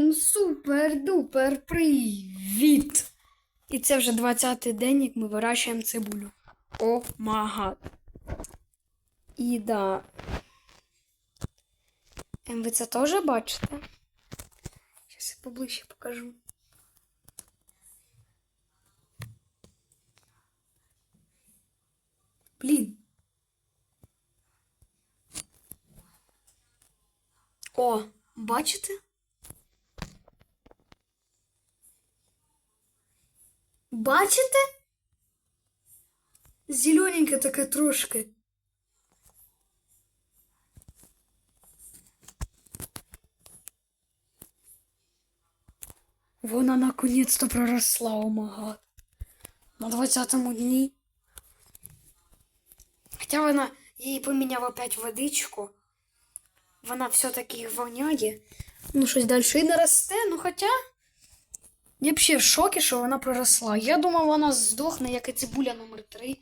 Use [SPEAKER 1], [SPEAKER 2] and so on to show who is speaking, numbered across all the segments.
[SPEAKER 1] Всім супер-дупер привіт! І це вже 20-й день, як ми вирощуємо цибулю. О магад. І да. Ем, ви це теж бачите? Зараз я поближче покажу. Блін. О, бачите? Бачите? Зелененьке таке трошки. Вона наконец-то проросла, о мага. На 20-му дні. Хоча вона їй поміняв опять водичку. Вона все-таки воняє. Ну, щось далі і не росте, ну хоча. Я взагалі в шокі, що вона проросла. Я думав, вона здохне, як і цибуля номер 3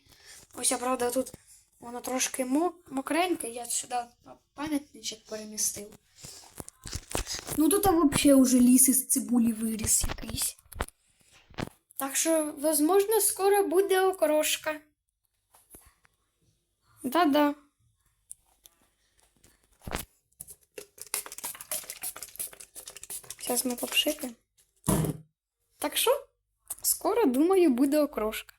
[SPEAKER 1] Ось, я, правда, тут вона трошки мок мокренька, я сюди пам'ятничок перемістив. Ну тут взагалі вже ліс із цибулі виріс якийсь. Так що, возможно, скоро буде окрошка. Да-да. Зараз ми попшикаємо. Так що, скоро, думаю, буде окрошка.